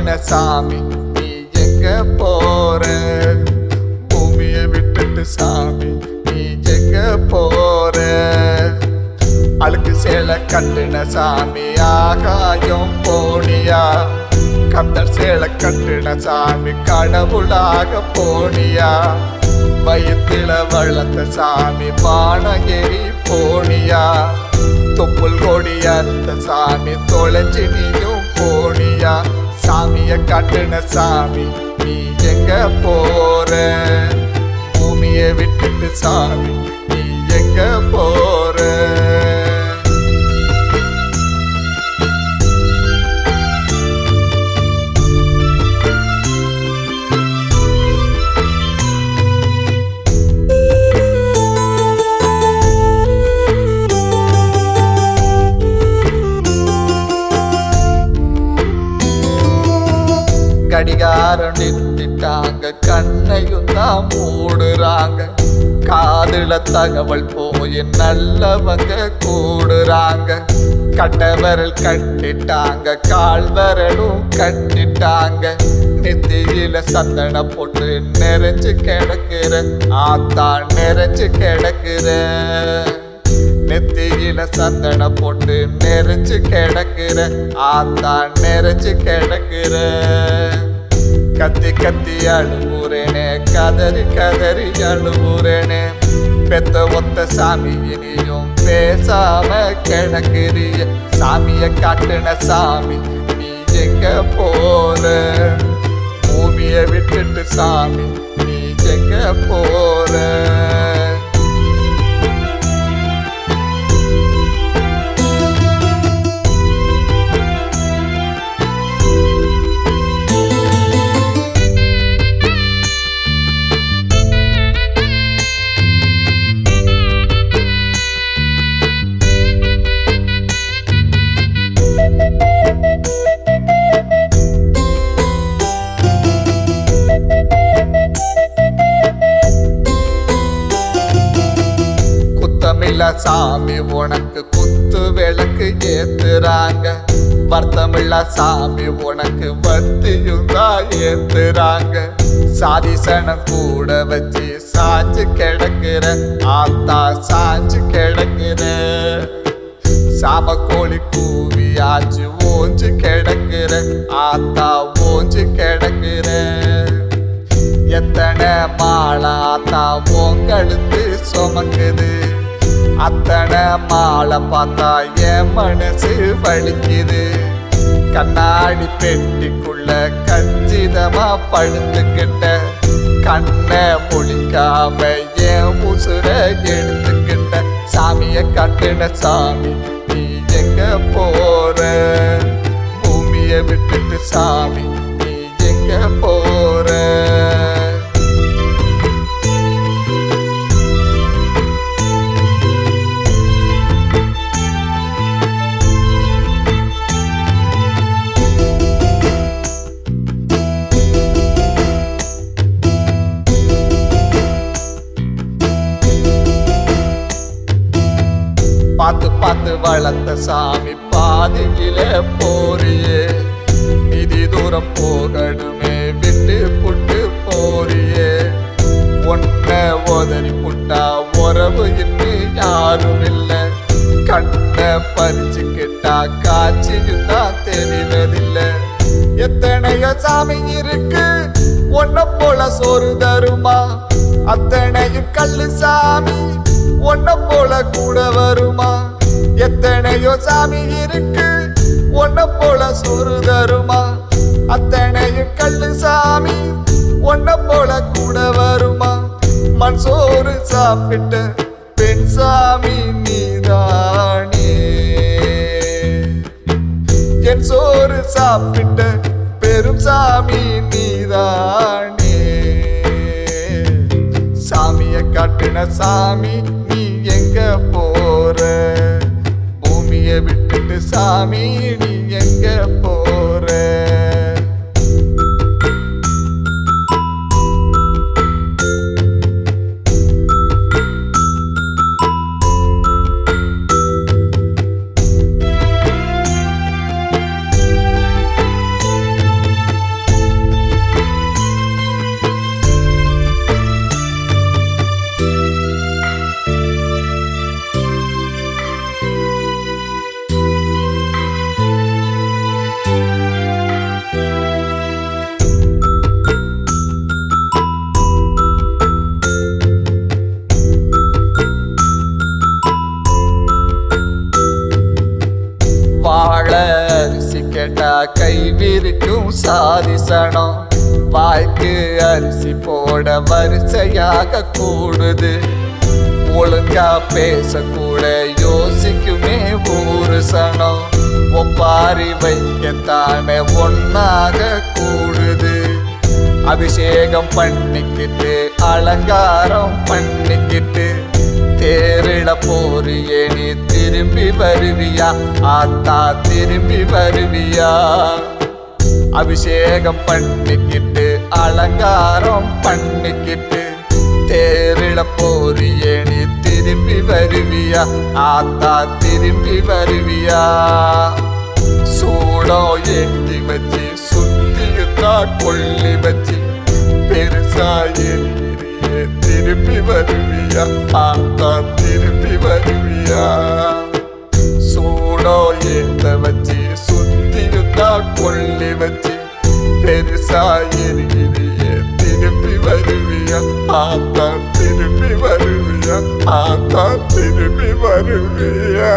கட்டுன சாமி. நீ எங்க போற? பூமியை விட்டுட்டு சாமி. நீ எங்க போற? அழுக்கு சேலை கட்டுன சாமி. ஆகாயம் போனியா? கந்தர் சேலை கட்டுன சாமி. கடவுளாக போனியா? வயிற்றுல வளர்ந்த சாமி. பானகேரி போனியா? தொப்புள் கொடி சாமி. தொலைஞ்சு நீயும் போனியா? சாமிய காட்டுன சாமி நீ எங்க போற? பூமியை விட்டுட்டு சாமி கடிகாரம் நிறுத்திட்டாங்க. கண்ணையும் தான் மூடுறாங்க. காதுல தகவல் போய் நல்லவங்க கூடுறாங்க. கட்டவரல் கட்டிட்டாங்க. கால்வரலும் கட்டிட்டாங்க. நெத்தியில சந்தன போட்டு நிறைஞ்சு கிடக்குற. ஆத்தா நிறைஞ்சு கிடக்குற. நெத்தியில சந்தன போட்டு நெறிஞ்சு கிடக்குற. ஆத்தா நெறிஞ்சு கிடக்குற. கத்தி கத்தி அழுவுறேனே கதறி கதறி அழுவுறேனே. பெத்த ஒத்த சாமி இனியும் பேசாம கிடக்குறிய. சாமிய காட்டுன சாமி நீ எங்க போற? பூமிய விட்டுட்டு சாமி நீ எங்க போற? வருத்தமில்ல சாமி உனக்கு வத்தியும் தான் ஏத்துறாங்க. சாதிசனம் கூட வச்சு சாஞ்சு கிடக்குற ஆத்தா சாஞ்சு கிடக்குற. சாமக்கோழி ஆச்சு ஓஞ்சு கிடக்குற ஆத்தா ஓஞ்சு கிடக்குற. எத்தனை மாலாத்தா பொங்கழுத்து சுமக்குது. அத்தனை மாலை பார்த்தா என் மனசு வலிக்குது. கண்ணாடி பெட்டிக்குள்ள கச்சிதமா படுத்துக்கிட்ட. கண்ணை முழிக்காம ஏன் முசுர எடுத்துக்கிட்ட. சாமிய கட்டின சாமி நீ எங்க போற? பூமிய விட்டுட்டு சாமி பார்த்து பார்த்து வளர்த்த சாமி பாதியில போறியே. நிதி தூரம் போகணுமே விட்டு புட்டு போறியே. ஒன்ன உதறி புட்டா உறவு இன்னும் யாரும் இல்லை. கண்ணை பறிச்சுக்கிட்டா காட்சியும் தான் தெரிவதில்லை. எத்தனையோ சாமி இருக்கு ஒன்ன போல சோறு தருமா? அத்தனையும் கல்லு சாமி ஒன்ன போல கூட வருமா? எத்தனையோ சாமி இருக்கு. ஒன்ன போல சோறு தருமா? அத்தனையும் கல்லு சாமி. ஒன்ன போல கூட வருமா? மண் சோறு சாப்பிட்ட பெண் சாமி நீதானே. என் சோறு சாப்பிட்ட பெரும் சாமி நீதானே. சாமியை காட்டின சாமி சாமி நீ எங்க போ? கேட்டா கை விரிக்கும் சாதிசனம். வாய்க்கு அரிசி போட வரிசையாக கூடுது. ஒழுங்கா பேசக்கூட யோசிக்குமே ஊரு சனம். ஒப்பாரி வைக்கத்தானே ஒன்னாக கூடுது. அபிஷேகம் பண்ணிக்கிட்டு அலங்காரம் பண்ணிக்கிட்டு தேரிட போறியே நீ திரும்பி வருவியா? ஆத்தா திரும்பி வருவியா? அபிஷேகம் பண்ணிக்கிட்டு அலங்காரம் பண்ணிக்கிட்டு தேரிட போறியே நீ திரும்பி வருவியா? ஆத்தா திரும்பி வருவியா? சூடோ ஏத்தி வச்சு சுத்தியுத்தா கொள்ளி வச்சு பெருசா திருப்பி வருவியா? ஆத்தா திருப்பி வருவியா? சூடோ ஏத்த வச்சு சுத்திருந்தா கொள்ளி வச்சு பெருசா எரியே திரும்பி வருவியா? ஆத்தா திருப்பி வருவியா? ஆத்தா திருப்பி வருவியா?